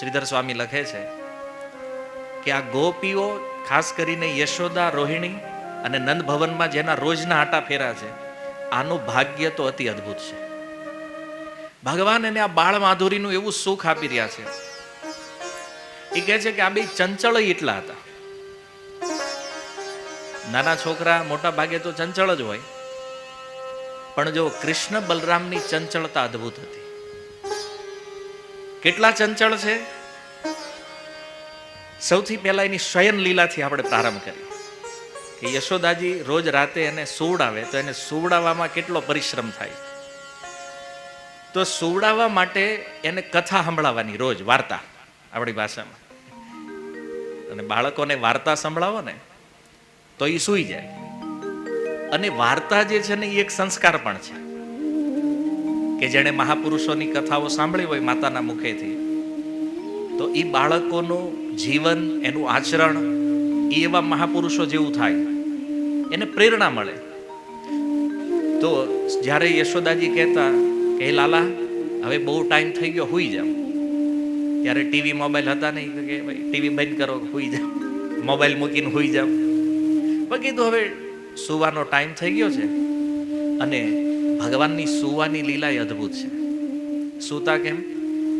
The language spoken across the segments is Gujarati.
શ્રીધર સ્વામી લખે છે કે આ ગોપીઓ, ખાસ કરીને યશોદા, રોહિણી અને નંદ ભવનમાં જેના રોજના આટા ફેરા છે, આનું ભાગ્ય તો અતિ અદ્ભુત છે. ભગવાન એને આ બાળ માધુરીનું એવું સુખ આપી રહ્યા છે. એ કહે છે કે આ બે ચંચળ એટલા હતા. નાના છોકરા મોટા ભાગે તો ચંચળ જ હોય. પણ જો કૃષ્ણ બલરામની ચંચળતા અદ્ભુત હતી. કેટલા ચંચળ છે? સૌથી પહેલા એની શયન લીલાથી આપણે પ્રારંભ કરીએ. કે યશોદાજી રોજ રાતે એને સુવડાવે તો એને સુવડાવવામાં કેટલો પરિશ્રમ થાય? તો સુવડાવવા માટે એને કથા સંભળાવવાની રોજ, વાર્તા, આપણી ભાષામાં. અને બાળકોને વાર્તા સંભળાવો ને, તો એ સૂઈ જાય. અને વાર્તા જે છે ને એ એક સંસ્કાર પણ છે. કે જેણે મહાપુરુષોની કથાઓ સાંભળી હોય માતાના મુખેથી, તો એ બાળકોનું જીવન, એનું આચરણ એ એવા મહાપુરુષો જેવું થાય. એને પ્રેરણા મળે. તો જ્યારે યશોદાજી કહેતા કે લાલા, હવે બહુ ટાઈમ થઈ ગયો, હોઈ જાઓ. ત્યારે ટીવી મોબાઈલ હતા નહીં કે, ભાઈ, ટીવી બંધ કરો, હોઈ જાઓ. મોબાઈલ મૂકીને હોઈ જાઓ. પણ કીધું, હવે સુવાનો ટાઈમ થઈ ગયો છે. અને ભગવાનની સુવાની લીલા એ અદ્ભુત છે. સૂતા કેમ?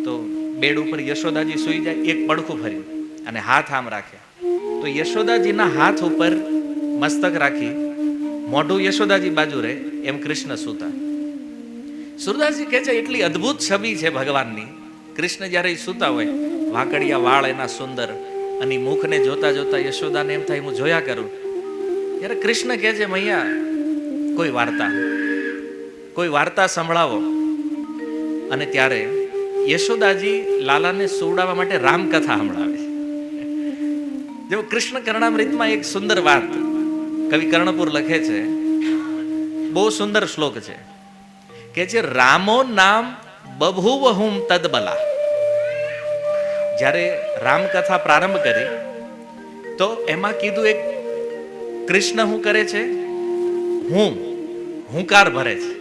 તો બેડ ઉપર યશોદાજી સૂઈ જાય, એક પડખું ફરી અને હાથ આમ રાખે તો યશોદાજીના હાથ ઉપર મસ્તક રાખી, મોઢું યશોદાજી બાજુ રહે, એમ કૃષ્ણ સૂતા. સુરદાસજી કહે છે, એટલી અદ્ભુત છબી છે ભગવાનની. કૃષ્ણ જ્યારે સૂતા હોય, વાકડિયા વાળ એના સુંદર અને મુખને જોતા જોતા યશોદાને એમ થાય, હું જોયા કરું. ત્યારે કૃષ્ણ કહે છે, મૈયા, કોઈ વાર્તા કોઈ વાર્તા સંભળાવો. અને ત્યારે યશોદાજી લાલાને સુવડાવવા માટે રામકથા સંભળાવે છે. જો કૃષ્ણ કર્ણામૃતમાં એક સુંદર વાત કવિ કર્ણપુર લખે છે, બહુ સુંદર શ્લોક છે. કે છે રામો નામ બભુવહુમ તદબલા જ્યારે રામકથા પ્રારંભ કરી, તો એમાં કીધું એક કૃષ્ણ શું કરે છે? હું, હુંકાર ભરે છે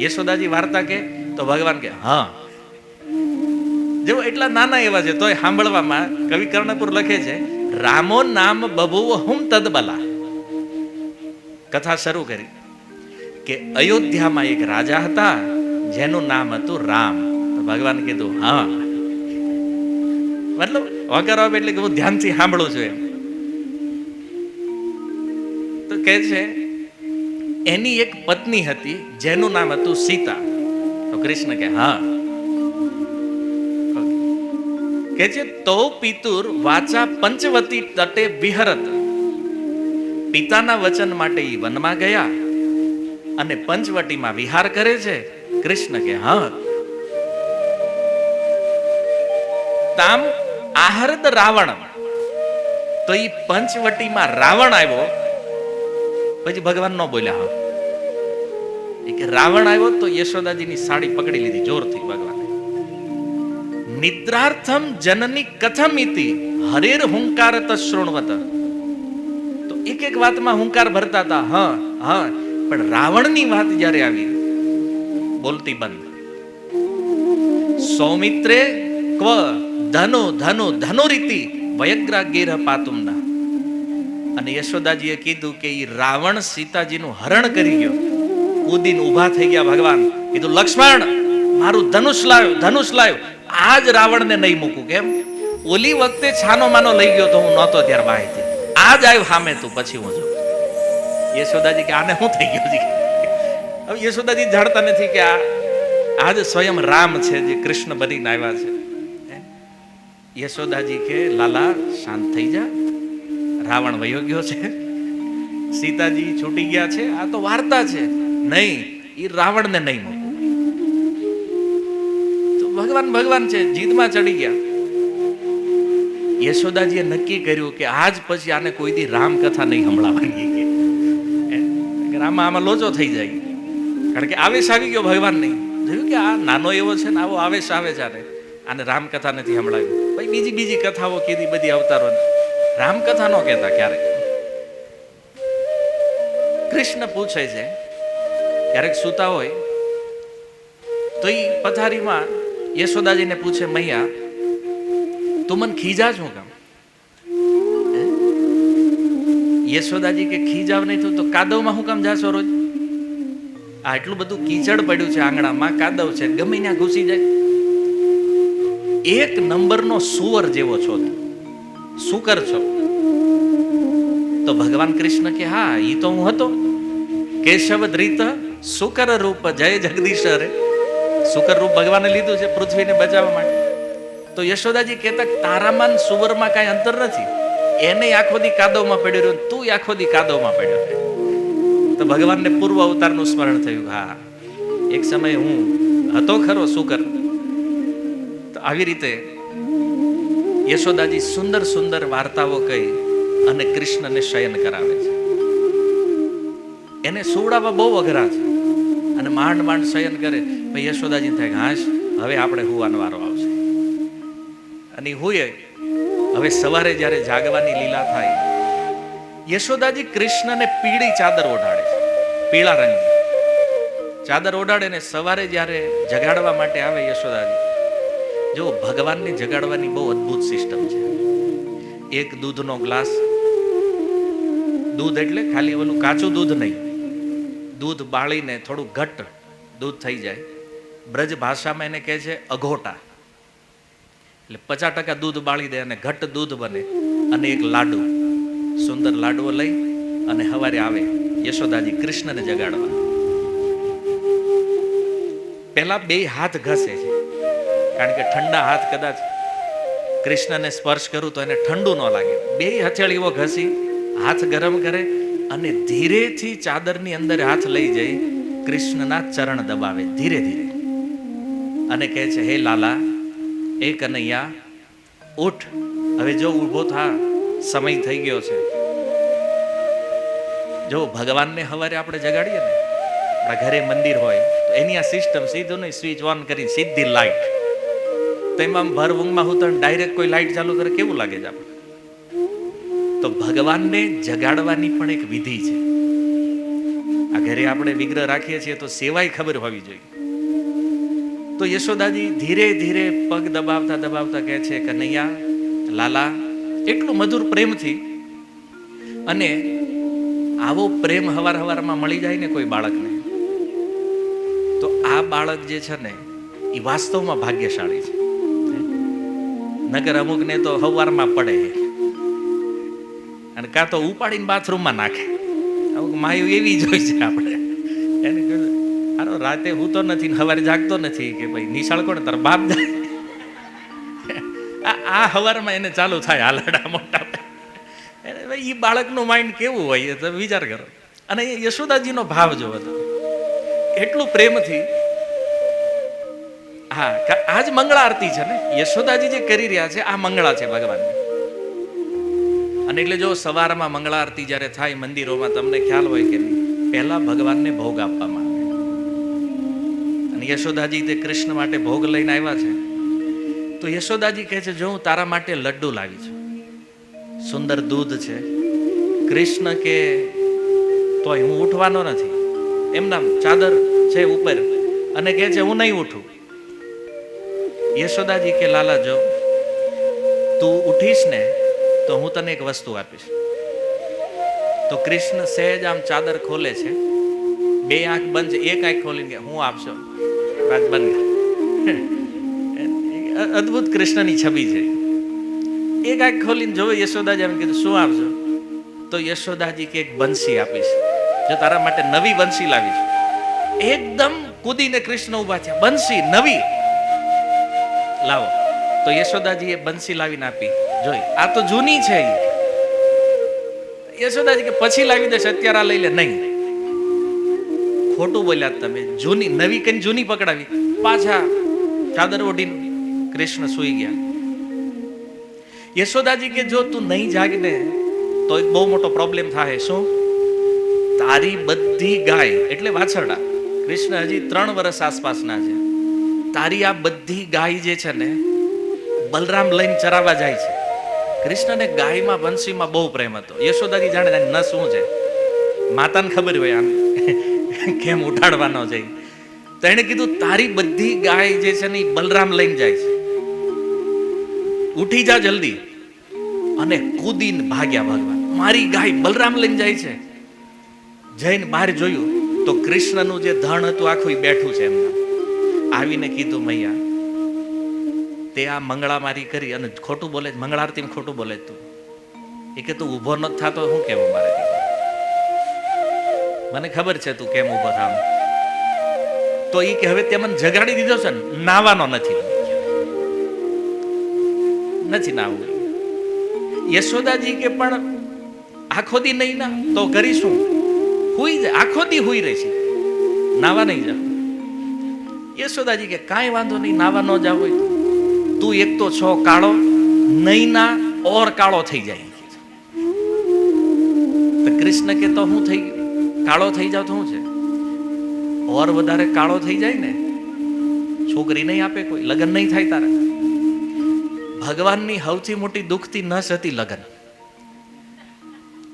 યશોદાજી વાર્તા કે તો ભગવાન કે, હા. જેવો એટલા નાના એવા છે, તોય સાંભળવામાં કવિ કર્ણપુર લખે છે, રામો નામ બભુવ હુમ તદબલા કથા શરૂ કરી કે અયોધ્યામાં એક રાજા હતા, જેનું નામ હતું રામ. ભગવાન કીધું, હા. મતલબ, વગર એટલે કે હું ધ્યાનથી સાંભળું છું એમ. તો કહે છે એની એક પત્ની હતી, જેનું નામ હતું સીતા. તો કૃષ્ણ કે હા. કે છે, તો પિતુર વાચા પંચવતી તટે વિહરત. પિતાના વચન માટે ઈ વનમાં ગયા અને પંચવટીમાં વિહાર કરે છે. કૃષ્ણ કે હા. તામ આહરદ રાવણ. તો ઈ પંચવટીમાં રાવણ આવ્યો પછી ભગવાન ન બોલ્યા કે રાવણ આવ્યો તો યશોદાજીની સાડી પકડી લીધી જોરથી ભગવાને. નિદ્રાર્થમ જનની કથમ ઇતિ, હરેર હુંકાર તશ્રુણવત તો એક એક વાતમાં હુંકાર ભરતા હતા, હ હ, પણ રાવણની વાત જ્યારે આવી, બોલતી બંધ. સૌમિત્રે ક્વ ધનો ધનો ધનો રીતિ વયગ્રા ગેર પાતુમના અને યશોદાજીએ કીધું કે એ રાવણ સીતાજીનું હરણ કરી ગયો. કૂદીને ઊભા થઈ ગયા ભગવાન. કીધું, લક્ષ્મણ, મારું ધનુષ લાવ્યું ધનુષ લાવ્યું. આ જ રાવણને નહીં મૂકું કેમ ઓલી વખતે છાનો માનો લઈ ગયો તો હું નહોતો ત્યારે આ જ આવ્યો હામે તું, પછી હું જો યશોદાજી કે, આને શું થઈ ગયું હવે યશોદાજી જાણતા નથી કે આ, આજ સ્વયં રામ છે જે કૃષ્ણ બનીને આવ્યા છે? યશોદાજી કે, લાલા, શાંત થઈ જા. રાવણ વયો ગયો છે. સીતાજી છૂટી ગયા છે. આ તો વાર્તા છે. નહીં એ રાવણને નહીં મૂકું. તો ભગવાન ભગવાન છે, જીદમાં ચડી ગયા. યશોદાજીએ નક્કી કર્યું કે આજ પછી આને કોઈ દી રામ કથા નહીં? કે રામા આમાં લોચો થઈ જાય. કારણ કે આવેશ આવી ગયો ભગવાન નહીં જોયું કે આ નાનો એવો છે ને, આવો આવેશ આવે છે આને. આને રામકથા નથી સંભળાવી ભાઈ બીજી બીજી કથાઓ કીધી બધી અવતારો રામકથા નો કહેતા ક્યારેક? કૃષ્ણ પૂછે છે, ક્યારેક સૂતા હોય, તો એ પથારીમાં યશોદાજીને પૂછે, મૈયા, તું મને ખીજા છું કામ? યશોદાજી કે ખીજાવ નહીં તો તો કાદવમાં હું કામ જાશો રોજ? આ એટલું બધું કીચડ પડ્યું છે આંગણામાં, કાદવ છે, ગમે ત્યાં ઘૂસી જાય. એક નંબરનો સુવર જેવો છો તું. સુકર છો? તો ભગવાન કૃષ્ણ કે, હા, ઈ તો હું હતો. કેશવ ધ્રિત સુકર રૂપ, જય જગદીશ રે સુકર રૂપ ભગવાને લીધું છે પૃથ્વીને બચાવવા માટે. તો યશોદાજી કહેતા, તારામાં સુવરમાં કાંઈ અંતર નથી. એને આખો દી કાદવમાં પડ્યો રહ્યો તું આખો દી કાદવમાં પડ્યો છે. તો ભગવાનને પૂર્વ અવતારનું સ્મરણ થયું, હા, એક સમય હું હતો ખરો સુકર તો આવી રીતે યશોદાજી સુંદર સુંદર વાર્તાઓ કહી અને કૃષ્ણને શયન કરાવે છે. એને સુવડાવવા બહુ અઘરા છે. અને માંડ માંડ શયન કરે. ભાઈ યશોદાજી થાય ઘાસ હવે આપણે હુવાનો વારો આવશે. અને હુએ. હવે સવારે જ્યારે જાગવાની લીલા થાય, યશોદાજી કૃષ્ણને પીળી ચાદર ઓઢાડે છે. પીળા રંગની. ચાદર ઓઢાડે ને સવારે જ્યારે જગાડવા માટે આવે યશોદાજી જો ભગવાનને જગાડવાની બહુ અદ્ભુત સિસ્ટમ છે. એક દૂધનો ગ્લાસ, દૂધ એટલે ખાલી ઓલું કાચું દૂધ નહીં. દૂધ બાળીને થોડું ઘટ્ટ દૂધ થઈ જાય. બ્રજ ભાષામાં એને કહે છે અઘોટા. એટલે પચાસ ટકા દૂધ બાળી દે અને ઘટ્ટ દૂધ બને અને એક લાડુ, સુંદર લાડવો લઈ અને હવારે આવે યશોદાજી કૃષ્ણને જગાડવા. પહેલા બે હાથ ઘસે છે. કારણ કે ઠંડા હાથ કદાચ કૃષ્ણને સ્પર્શ કરું તો એને ઠંડુ ન લાગે. બે હથેળીઓ ઘસી, હાથ ગરમ કરે અને ધીરેથી ચાદરની અંદર હાથ લઈ જઈ કૃષ્ણના ચરણ દબાવે ધીરે ધીરે. અને કહે છે, હે લાલા, એ કનૈયા, ઉઠ. હવે જો ઊભો થા, સમય થઈ ગયો છે. જો ભગવાનને હવારે આપણે જગાડીએ ને, આપણા ઘરે મંદિર હોય, તો એની આ સિસ્ટમ સીધું નહીં સ્વિચ ઓન કરી સીધી લાઈટ તો એમાં આમ ભર ઊંઘમાં હું તને ડાયરેક્ટ કોઈ લાઈટ ચાલુ કરે કેવું લાગે છે આપણે તો ભગવાનને જગાડવાની પણ એક વિધિ છે. આ ઘરે આપણે વિગ્રહ રાખીએ છીએ તો સેવાય ખબર હોવી જોઈએ. તો યશોદાજી ધીરે ધીરે પગ દબાવતા દબાવતા કહે છે કનૈયા લાલા, એટલું મધુર પ્રેમથી અને આવો પ્રેમ હવાર હવારમાં મળી જાય ને કોઈ બાળકને, તો આ બાળક જે છે ને એ વાસ્તવમાં ભાગ્યશાળી છે. નગર અમુકને તો હવારમાં પડે. અને કાં તો ઉપાડીને બાથરૂમમાં નાખે. અમુક માયું એવી જ હોય છે આપણે. એને કહ્યું, હારો, રાતે હું તો નથી સવારે જાગતો નથી. કે ભાઈ, નિશાળ કોણ તાર બાપ જાય? આ હવારમાં એને ચાલુ થાય હાલડા મોટા એને ભાઈ એ બાળકનું માઇન્ડ કેવું હોય એ તમે વિચાર કરો. અને યશોદાજીનો ભાવ જોવો તો. એટલું પ્રેમથી હા આજ મંગળા આરતી છે ને? યશોદાજી જે કરી રહ્યા છે, આ મંગળા છે ભગવાનની. અને એટલે જો સવારમાં મંગળા આરતી જ્યારે થાય મંદિરોમાં, તમને ખ્યાલ હોય કે નહીં, પહેલા ભગવાનને ભોગ આપવામાં આવે. અને યશોદાજી તે કૃષ્ણ માટે ભોગ લઈને આવ્યા છે. તો યશોદાજી કહે છે, જો હું તારા માટે લડ્ડુ લાવી છું. સુંદર દૂધ છે. કૃષ્ણ કે તોય હું ઉઠવાનો નથી. એમના ચાદર છે ઉપર. અને કહે છે, હું નહીં ઉઠું. યશોદાજી કે, લાલા, જો તું ઉઠીશ ને, તો હું તને એક વસ્તુ આપીશ. તો કૃષ્ણ સહેજ આમ ચાદર ખોલે છે. બે આંખ બંધ એક આંખ ખોલીને હું આપશો? વાત બંધ અદ્ભુત કૃષ્ણની છબી છે. એક આંખ ખોલીને જોવે યશોદાજી એમ કીધું શું આપશો? તો યશોદાજી કે, એક બંસી આપીશ, જો તારા માટે નવી બંસી લાવીશ. એકદમ કૂદીને કૃષ્ણ ઊભા થયા. બંસી નવી. લાવો. તો યશોદાજી એ બંસી લાવીને આપી. જોઈ, આ તો જૂની છે યશોદાજી કે પછી લાવી દેશે, અત્યારે આ લઈ લે. નહીં. ખોટું બોલ્યા તમે. જૂની, નવી કઈ જૂની પકડાવી. પાછા ચાદર ઓઢીને કૃષ્ણ સૂઈ ગયા. યશોદાજી કે જો તું નહીં જાગને, તો એક બહુ મોટો પ્રોબ્લેમ થાય શું? તારી બધી ગાય, એટલે વાછરડા. કૃષ્ણ હજી ત્રણ વર્ષ આસપાસના છે. તારી આ બધી ગાય જે છે ને, બલરામ લઈને ચરાવવા જાય છે. કૃષ્ણને ગાયમાં, વંશીમાં બહુ પ્રેમ હતો. યશોદાજી જાણે ન, શું છે? માતાને ખબર હોય આમ, કેમ ઉઠાડવાનો છે. તો એણે કીધું, તારી બધી ગાય જે છે ને બલરામ લઈને જાય છે. ઉઠી જા જલ્દી. અને કૂદીને ભાગ્યા ભગવાન. મારી ગાય બલરામ લઈને જાય છે. જઈને બહાર જોયું, તો કૃષ્ણનું જે ધણ હતું, આખું બેઠું છે એમના. આવીને કીધું, મૈયા, તે આ મંગળામારી કરી અને ખોટું બોલે મંગળારતીમાં ખોટું બોલે તું. એ કે, તું ઊભો નથી થતો શું કેવું મારે મને ખબર છે તું કેમ ઊભો થાવ તો એ કે, હવે તે મને જગાડી દીધો છે ને, નાવાનો નથી. નથી નાવું. યશોદાજી કે, પણ આખો દી નહીં ના, તો કરીશું. હુઈ જાય આખો દી હુઈ રહે છે નાવા નહીં જા. યશોદાજી કે કાંઈ વાંધો નહીં, નાવા ન જાવ હોય. તું એક તો છો કાળો નહીં ના ઓર કાળો થઈ જાય. તો કૃષ્ણ કે તો હું થઈ કાળો થઈ જાવ તો શું છે? ઓર વધારે કાળો થઈ જાય ને, છોકરી નહીં આપે કોઈ, લગ્ન નહીં થાય તારા. ભગવાનની સૌથી મોટી દુઃખથી નસ હતી લગ્ન.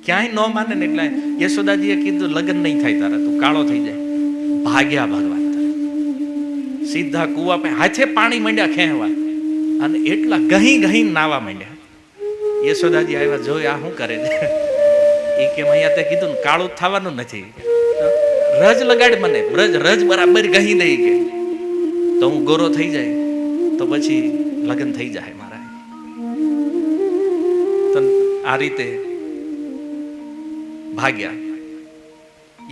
ક્યાંય ન માને ને એટલે યશોદાજીએ કીધું, લગ્ન નહીં થાય તારા, તું કાળો થઈ જાય. ભાગ્યા ભગવાન. સીધા કુવા પે હાથે પાણી માંડ્યા ખેંચવા અને એટલા ગહી ગહી નાવા માંડ્યા. યશોદાજી આવ્યા જોઈ આ શું કરે છે? એ કેમ અહીંયા તે કીધું ને, કાળું થવાનું નથી. રજ લગાડ મને રજ રજ બરાબર ગહી નહીં કે. તો હું ગોરો થઈ જાય, તો પછી લગ્ન થઈ જાય મારા. તો આ રીતે ભાગ્યા.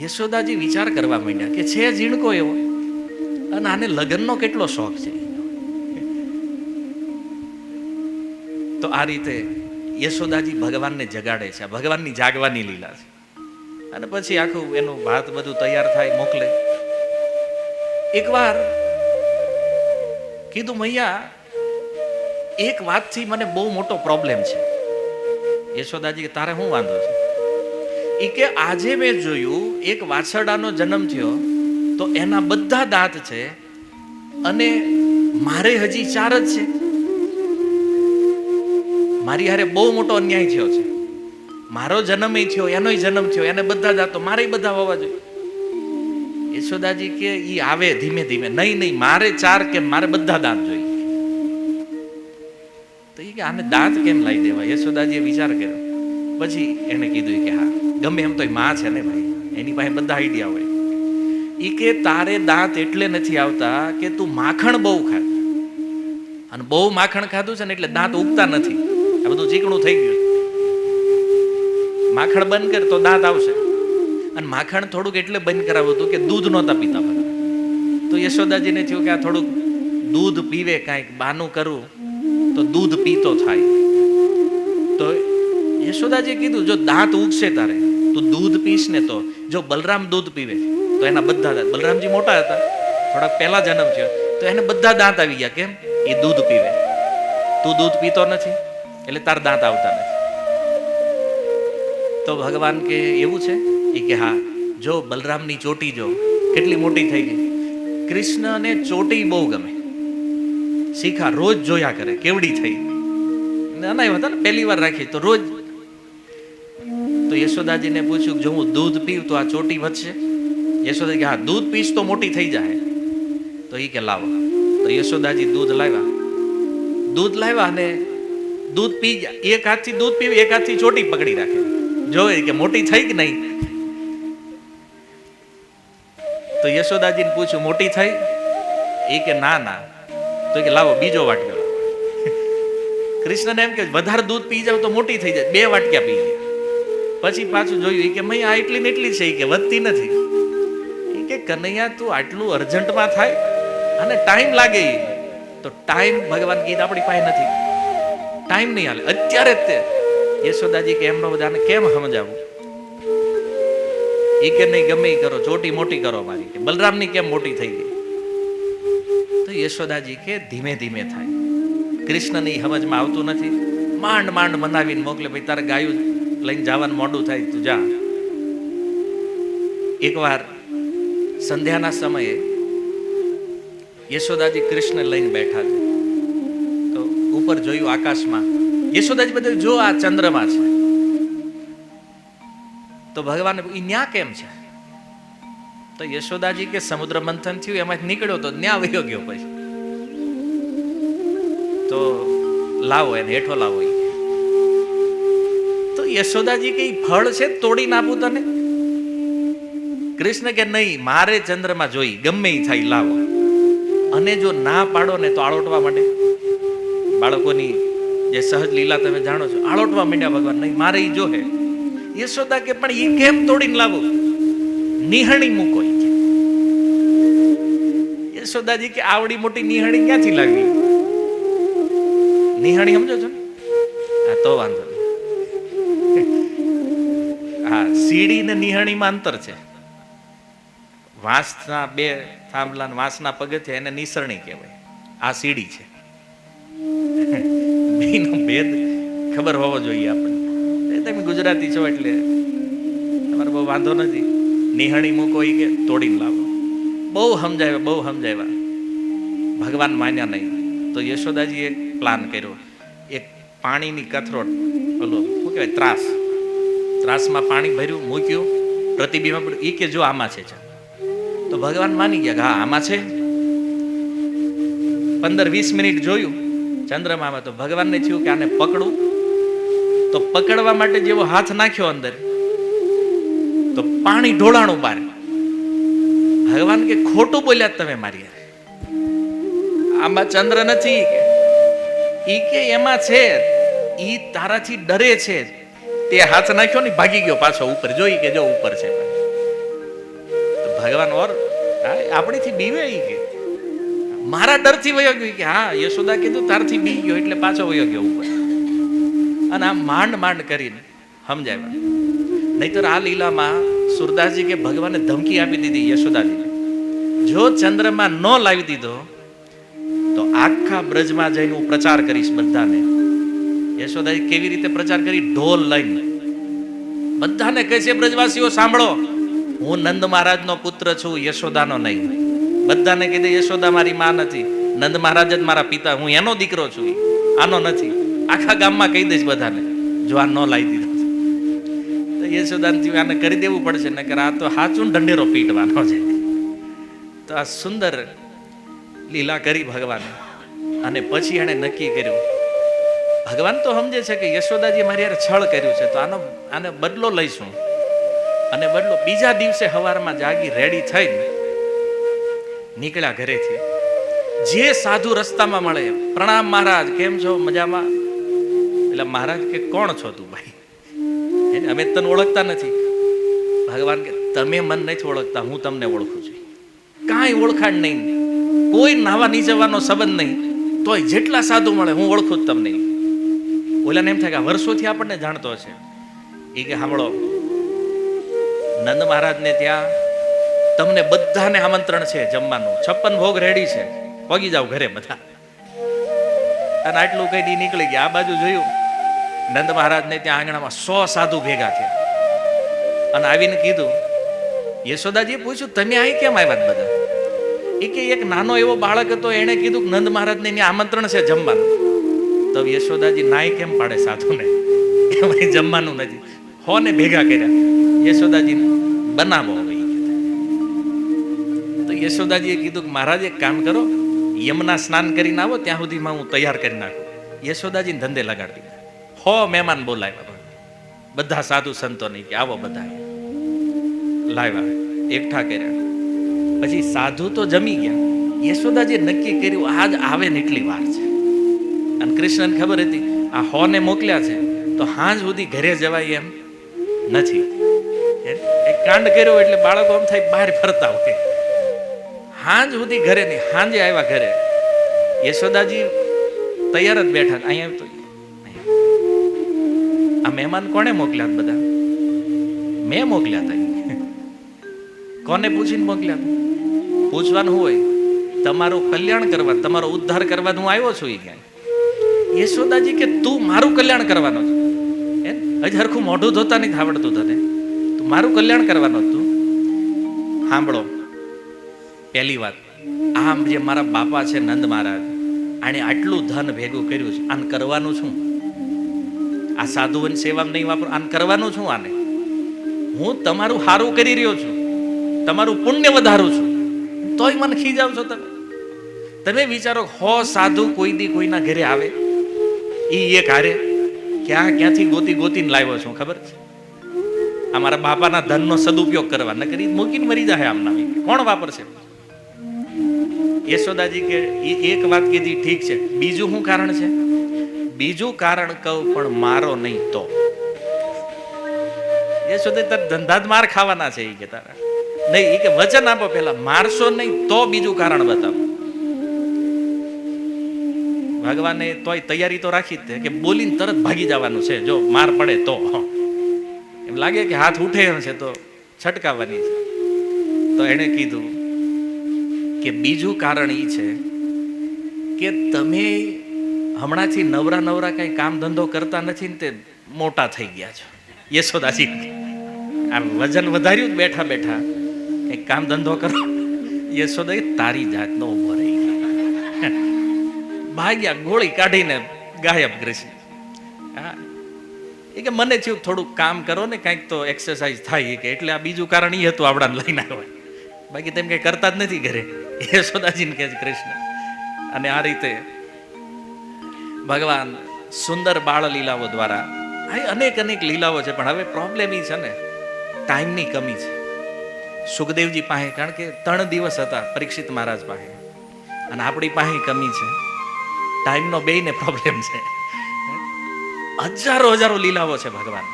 યશોદાજી વિચાર કરવા માંડ્યા કે છે ઝીણકો એવો. અને આને લગ્નનો કેટલો શોખ છે? તો આ રીતે યશોદાજી ભગવાનને જગાડે છે ભગવાનની જાગવાની લીલા છે. અને પછી આખું એનું ભાત બધું તૈયાર થાય, મોકલે. એકવાર કીધું, મૈયા, એક વાતથી મને બહુ મોટો પ્રોબ્લેમ છે. યશોદાજી કે તારે શું વાંધો છે? એ કે, આજે મેં જોયું, એક વાછરડાનો જન્મ થયો. તો એના બધા દાંત છે અને મારે હજી ચાર જ છે. મારી હારે બહુ મોટો અન્યાય થયો છે. મારો જન્મ થયો, એનોય જન્મ થયો, એને બધા દાંતો, મારે બધા હોવા જોઈએ. યશોદાજી કે એ આવે ધીમે ધીમે, નહીં નહીં, મારે ચાર કે મારે બધા દાંત જોઈએ. તો એ કે આને દાંત કેમ લાવી દેવા? યશોદાજીએ વિચાર કર્યો. પછી એને કીધું કે હા, ગમે એમ તો માં છે ને ભાઈ, એની પાસે બધા આઈડિયા હોય. ઈ કે તારે દાંત એટલે નથી આવતા કે તું માખણ બહુ ખાય અને બહુ માખણ ખાધું છે ને એટલે દાંત ઉગતા નથી. આ બધું ચીકણું થઈ ગયું. માખણ બંધ કર તો દાંત આવશે. અને માખણ થોડુંક એટલે બંધ કરાવ્યું હતું કે દૂધ નહોતા પીતા બધા તો યશોદાજીને થયું કે આ થોડુંક દૂધ પીવે કાંઈક, બાનું કરવું તો દૂધ પીતો થાય. તો યશોદાજીએ કીધું, જો દાંત ઉગશે તારે, તું દૂધ પીશ ને તો, જો બલરામ દૂધ પીવે. તો એના બધા દાંત. બલરામજી મોટા હતા. થોડાક પહેલા જન્મ થયો. તો એને બધા દાંત આવી ગયા. કેમ? એ દૂધ પીવે. તું દૂધ પીતો નથી, એટલે તાર દાંત આવતા નથી. તો ભગવાન કે એવું છે? એ કે હા. જો બલરામની ચોટી જો, કેટલી મોટી થઈ ગઈ. કૃષ્ણને ચોટી બહુ ગમે. શીખા, રોજ જોયા કરે, કેવડી થઈ. નાના એવા હતા ને, પહેલી વાર રાખી. તો રોજ. તો યશોદાજીને પૂછ્યું જો હું દૂધ પીવ તો આ ચોટી વધશે? યશોદા કે હા, દૂધ પીશ તો મોટી થઈ જાય. તો એ કે લાવો. તો યશોદાજી દૂધ લાવ્યા. દૂધ લાવ્યા અને દૂધ પી એક હાથથી દૂધ પીવી, એક હાથથી ચોટી પકડી રાખે. જોવે કે મોટી થઈ કે નહીં? તો યશોદાજીને પૂછ્યું, મોટી થઈ? એ કે, ના ના. તો કે, લાવો, બીજો વાટક્યો. કૃષ્ણને એમ કે, વધારે દૂધ પી જાવ તો મોટી થઈ જાય. બે વાટક્યા પી ગયા. પછી પાછું જોયું કે, મૈયા, આ એટલી ને એટલી છે. કે, વધતી નથી. કનૈયા, તું આટલું અર્જન્ટમાં થાય અને ટાઈમ લાગે તો ટાઈમ ભગવાન ગીત આપણી પાસે નથી. ટાઈમ નહીં હાલે. અત્યારે જ તે. યશોદાજી કે એમનો બધાને કેમ સમજાવું? એ કે નહીં, ગમે કરો. ચોટી મોટી કરો મારી કે. બલરામની કેમ મોટી થઈ ગઈ? તો યશોદાજી કે ધીમે ધીમે થાય. કૃષ્ણની સમજમાં આવતું નથી. માંડ માંડ મનાવીને મોકલે, ભાઈ તારે ગાયું લઈને જવાનું મોડું થાય, તું જા. એકવાર સંધ્યાના સમયે યશોદાજી કૃષ્ણ લઈને બેઠા છે. તો ઉપર જોયું આકાશમાં, યશોદાજી બધું જો આ ચંદ્રમાં છે. તો ભગવાન એ ન્યા કેમ છે? તો યશોદાજી કે સમુદ્ર મંથન થયું, એમાંથી નીકળ્યો તો ન્યા વયો ગયો પછી. તો લાવો એને, હેઠો લાવો તો યશોદાજી કે ઈ ફળ છે, તોડી નાખું તને? કૃષ્ણ કે નહીં, મારે ચંદ્રમાં જોઈ, ગમે ઈ થાય, લાવો. અને જો ના પાડો ને તો આળોટવા માટે બાળકોની જે સહજ લીલા તમે જાણો છો, આળોટવા માંડ્યા ભગવાન, નહીં, મારે એ જો હે યશોદા કે, પણ એ કેમ તોડીને લાવો? નિહણી મૂકો યશોદાજી કે, આવડી મોટી નિહણી ક્યાંથી લાગી નિહણી સમજો છો હા, તો વાંધો નહીં. હા સીડી ને નિહણીમાં અંતર છે. વાંસના બે થાંભલા વાંસના પગથિયા એને નિસરણી કહેવાય. આ સીડી છે. બેનો ભેદ ખબર હોવો જોઈએ આપણને. તમે ગુજરાતી છો એટલે તમારે બહુ વાંધો નથી. નિહણી મૂકો એ કે તોડીને લાવો. બહુ સમજાવ્યા બહુ સમજાવ્યા. ભગવાન માન્યા નહીં. તો યશોદાજીએ પ્લાન કર્યો. એક પાણીની કથરોટ, ઓલો, શું કહેવાય, ત્રાસ. ત્રાસમાં પાણી ભર્યું, મૂક્યું. પ્રતિબિંબ એ કે જો આમાં છે. તો ભગવાન માની ગયા કે હા, આમાં છે. પંદર, વીસ મિનિટ જોયું. ચંદ્રમામાં તો ભગવાનને થયું કે આને પકડું. તો પકડવા માટે જેવો હાથ નાખ્યો અંદર, તો પાણી ઢોળાણું બાર ભગવાન કે ખોટું બોલ્યા તમે મારી આમાં ચંદ્ર નથી કે. ઈ કે એમાં છે ઈ તારાથી ડરે છે તે હાથ નાખ્યો ને ભાગી ગયો પાછો ઉપર. જોઈ કે જો ઉપર છે. ભગવાન ઓર આપણીથી બીવે કે. મારા ડરથી વયો ગયો કે, હા, યશોદા કીધું, તારથી બી ગયો એટલે પાછો વયો ગયો ઉપર. અને આમ માંડ માંડ કરીને સમજાવ્યા. નહીતર આ લીલામાં સુરદાસજી કે ભગવાને ધમકી આપી દીધી યશોદાજીને જો ચંદ્રમાં ન લાવી દીધો, તો આખા બ્રજમાં જઈને હું પ્રચાર કરીશ બધાને. યશોદાજી કેવી રીતે પ્રચાર કરી? ઢોલ લઈને. બધાને કહે છે, બ્રજવાસીઓ, સાંભળો. હું નંદ મહારાજનો પુત્ર છું, યશોદાનો નહીં બધાને દે યશોદા મારી માં નથી. નંદ મહારાજ જ મારા પિતા, હું એનો દીકરો છું આનો નથી. આખા ગામમાં કહી દઈશ બધાને, જો આ ન લાવી દીધો તો. યશોદાનથી આને કરી દેવું પડશે, નકર આ તો હાચું ઢંઢેરો પીટવાનો છે. તો આ સુંદર લીલા કરી ભગવાને. અને પછી એણે નક્કી કર્યું, ભગવાન તો સમજે છે કે યશોદાજી મારી યાર છળ કર્યું છે, તો આનો, આને બદલો લઈશું. અને બદલો બીજા દિવસે હવારમાં જાગી રેડી થઈને નીકળ્યા ઘરેથી. જે સાધુ રસ્તામાં મળે પ્રણામ મહારાજ, કેમ છો? મજામાં? એટલે મહારાજ કે, કોણ છો તું ભાઈ? એને અમે તને ઓળખતા નથી. ભગવાન કે, તમે મન નથી ઓળખતા, હું તમને ઓળખું છું. કાંઈ ઓળખાણ નહીં. કોઈ નાવા જવાનો સંબંધ નહીં. તોય જેટલા સાધુ મળે, હું ઓળખું જ તમને. ઓલાને એમ થાય કે વર્ષોથી આપણને જાણતો હશે. એ કે સાંભળો નંદ મહારાજને ત્યાં, તમને બધાને આમંત્રણ છે જમવાનું. છપ્પન ભોગ રેડી છે. પગી જાવ ઘરે બધા. અને આટલું કઈ દી નીકળી ગયા. આ બાજુ જોયું. નંદ મહારાજને ત્યાં આંગણામાં સો સાધુ ભેગા થયા. અને આવીને કીધું, યશોદાજીએ પૂછ્યું, તમે અહીં કેમ આવ્યા બધા? એ કે, એક નાનો એવો બાળક હતો, એણે કીધું કે નંદ મહારાજને એને આમંત્રણ છે જમવાનું. તો યશોદાજી નાય કેમ પાડે સાધુને? એમાં જમવાનું નથી. હોને ભેગા કર્યા. યશોદાજી બનાવો હવે તો યશોદાજીએ કીધું કે મહારાજ, એક કામ કરો, યમના સ્નાન કરીને આવો, ત્યાં સુધીમાં હું તૈયાર કરી નાખું. યશોદાજીને ધંધે લગાડી દીધા. હો મહેમાન બોલાવ્યા બધા સાધુ સંતો નહીં કે આવો બધા. લાવ્યા, એકઠા કર્યા. પછી સાધુ તો જમી ગયા. યશોદાજીએ નક્કી કર્યું, આજ આવે ને એટલી વાર છે. અને કૃષ્ણને ખબર હતી, આ હોને મોકલ્યા છે, તો હાંજ સુધી ઘરે જવાય એમ નથી. કાંડ કર્યો એટલે બાળકો આમ થાય બહાર ફરતા હોય. હાંજ સુધી ઘરે નહીં, હાંજે આવ્યા ઘરે. યશોદાજી તૈયાર જ બેઠા અહીંયા તો આ મહેમાન કોણે મોકલ્યા બધા? મેં મોકલ્યા હતા. કોને પૂછીને મોકલ્યા પૂછવાનું હોય. તમારું કલ્યાણ કરવા, તમારો ઉદ્ધાર કરવા હું આવ્યો છું એ ક્યાંય. યશોદાજી કે તું મારું કલ્યાણ કરવાનો છે? હજી હરખું મોઢું ધોતા નહીં આવડતું તને મારું કલ્યાણ કરવાનું હતું. સાંભળો. પહેલી વાત, આમ જે મારા બાપા છે નંદ મહારાજ, આણે આટલું ધન ભેગું કર્યું છે, આને કરવાનું શું? આ સાધુઓની સેવામાં નહીં વાપરો, આને કરવાનું છું આને? હું તમારું સારું કરી રહ્યો છું, તમારું પુણ્ય વધારું છું, તોય મને ખીજાવ છો તમે. તમે વિચારો, હો સાધુ, કોઈ દી કોઈના ઘરે આવે? એ એક હારે ક્યાં, ક્યાંથી ગોતી ગોતીને લાવ્યો છું, ખબર છે? આ મારા બાપાના ધનનો સદુપયોગ કરવા. ન કરી મૂકીને મરી જાય આમના કોણ વાપરશે? યશોદાજી કે એક વાત કીધી, ઠીક છે. બીજું શું કારણ છે? બીજું કારણ કહું, પણ મારો નહીં તો. યશોદા તાર ધંધા જ માર ખાવાના છે એ કે તારા. નહીં એ કે વચન આપો પેલા મારશો નહીં તો બીજું કારણ બતાવો. ભગવાને તોય તૈયારી તો રાખી જ કે બોલીને તરત ભાગી જવાનું છે. જો માર પડે તો લાગે કે હાથ ઉઠે એમ છે તો છટકાવવાની છે. તો એણે કીધું કે બીજું કારણ એ છે કે તમે હમણાંથી નવરા નવરા કઈ કામ ધંધો કરતા નથી ને તે મોટા થઈ ગયા છો. યશોદાજી આ વજન વધાર્યું બેઠા બેઠા કંઈક કામ ધંધો કરો. યશોદા તારી જાતનો ઊભો રહી ગયો. ભાગ્યા ગોળી કાઢીને ગાયબ કૃષ્ણ હા. એ કે મને થયું થોડુંક કામ કરો ને કંઈક તો એક્સરસાઇઝ થાય કે એટલે આ બીજું કારણ એ હતું આપણાને લઈને આવ્યા બાકી તેમ કંઈ કરતા જ નથી ઘરે. યશોદાજીને કહે છે, કૃષ્ણ, અને આ રીતે ભગવાન સુંદર બાળ લીલાઓ દ્વારા, આ અનેક અનેક લીલાઓ છે, પણ હવે પ્રોબ્લેમ એ છે ને ટાઈમની કમી છે. સુખદેવજી પાસે, કારણ કે ત્રણ દિવસ હતા પરીક્ષિત મહારાજ પાસે, અને આપણી પાસે કમી છે. ટાઈમનો બેયને પ્રોબ્લેમ છે. હજારો હજારો લીલાઓ છે ભગવાન.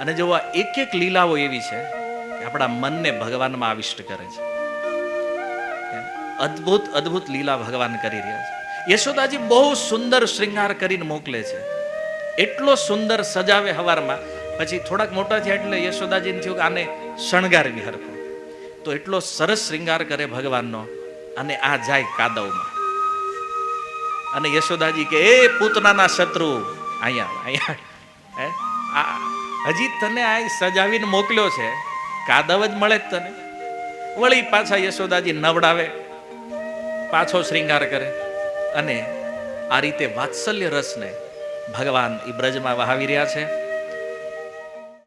અને જો આ એક એક લીલાઓ એવી છે કે આપણા મનને ભગવાનમાં આવિષ્ટ કરે છે. અદ્ભુત અદ્ભુત લીલા ભગવાન કરી રહ્યા છે. યશોદાજી બહુ સુંદર શ્રૃંગાર કરીને મોકલે છે. એટલો સુંદર સજાવે હવારમાં. પછી થોડાક મોટા થયા એટલે યશોદાજીને થયું કે આને શણગારવી હરખો તો એટલો સરસ શ્રૃંગાર કરે ભગવાનનો અને આ જાય કાદવમાં. અને યશોદાજી કે, એ પૂતનાના શત્રુ અહીંયા અહીંયા હે? આ, હજી તને આ સજાવીને મોકલ્યો છે. કાદવ જ મળે જ તને. વળી પાછા યશોદાજી નવડાવે, પાછો શ્રૃંગાર કરે. અને આ રીતે વાત્સલ્ય રસને ભગવાન એ બ્રજમાં વહાવી રહ્યા છે.